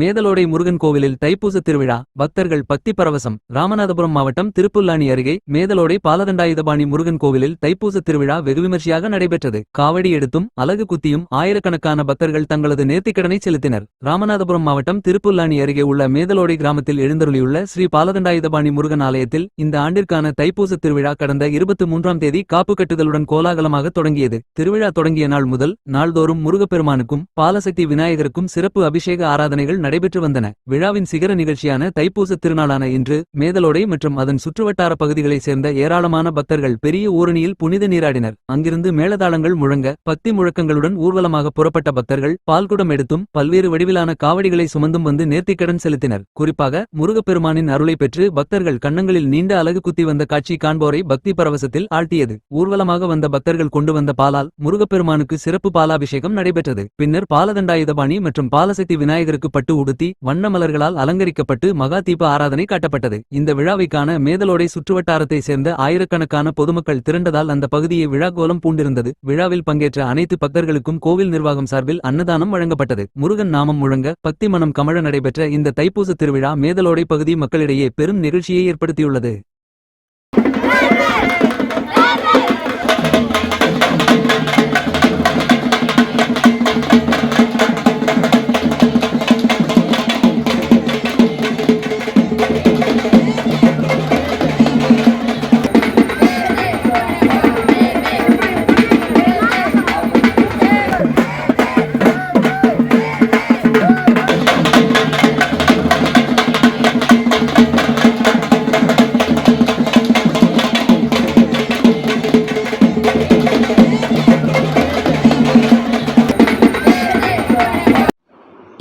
மேதலோடை முருகன் கோவிலில் தைப்பூச திருவிழா பக்தர்கள் பக்தி பரவசம் ராமநாதபுரம் மாவட்டம் திருப்புல்லானி அருகே மேதலோடை பாலதண்டாயுதபாணி முருகன் கோவிலில் தைப்பூச திருவிழா வெகு விமர்சையாக நடைபெற்றது. காவடி எடுத்தும் அலகு குத்தியும் ஆயிரக்கணக்கான பக்தர்கள் தங்களது நேர்த்திக்கடனை செலுத்தினர். ராமநாதபுரம் மாவட்டம் திருப்புல்லானி அருகே உள்ள மேதலோடை கிராமத்தில் எழுந்தருளியுள்ள ஸ்ரீ பாலதண்டாயுதபாணி முருகன் ஆலயத்தில் இந்த ஆண்டிற்கான தைப்பூச திருவிழா கடந்த இருபத்தி மூன்றாம் தேதி காப்பு கட்டுதலுடன் கோலாகலமாக தொடங்கியது. திருவிழா தொடங்கிய நாள் முதல் நாள்தோறும் முருகப்பெருமானுக்கும் பாலசக்தி விநாயகருக்கும் சிறப்பு அபிஷேக ஆராதனைகள் நடைபெற்று வந்தன. விழாவின் சிகர நிகழ்ச்சியான தைப்பூச திருநாளான இன்று மேதலோடை மற்றும் அதன் சுற்றுவட்டார பகுதிகளைச் சேர்ந்த ஏராளமான பக்தர்கள் பெரிய ஊரணியில் புனித நீராடினர். அங்கிருந்து மேளதாளங்கள் முழங்க பக்தி முழக்கங்களுடன் ஊர்வலமாக புறப்பட்ட பக்தர்கள் பால்குடம் எடுத்தும் பல்வேறு வடிவிலான காவடிகளை சுமந்தும் வந்து நேர்த்திக்கடன் செலுத்தினர். குறிப்பாக முருகப்பெருமானின் அருளை பெற்று பக்தர்கள் கன்னங்களில் நீண்ட அலகு குத்தி வந்த காட்சி காண்போரை பக்தி பரவசத்தில் ஆழ்த்தியது. ஊர்வலமாக வந்த பக்தர்கள் கொண்டு வந்த பாலால் முருகப்பெருமானுக்கு சிறப்பு பாலாபிஷேகம் நடைபெற்றது. பின்னர் பாலதண்டாயுதபாணி மற்றும் பாலசக்தி விநாயகருக்கு பட்டு உடுத்தி வண்ணமலர்களால் அலங்கரிக்கப்பட்டு மகா தீப ஆராதனை காட்டப்பட்டது. இந்த விழாவைக்கான மேதலோடை சுற்றுவட்டாரத்தை சேர்ந்த ஆயிரக்கணக்கான பொதுமக்கள் திரண்டதால் அந்த பகுதியை விழாக்கோலம் பூண்டிருந்தது. விழாவில் பங்கேற்ற அனைத்து பக்தர்களுக்கும் கோவில் நிர்வாகம் சார்பில் அன்னதானம் வழங்கப்பட்டது. முருகன் நாமம் முழங்க பக்தி மனம் கமழ நடைபெற்ற இந்த தைப்பூச திருவிழா மேதலோடை பகுதி மக்களிடையே பெரும் நிகழ்ச்சியை ஏற்படுத்தியுள்ளது.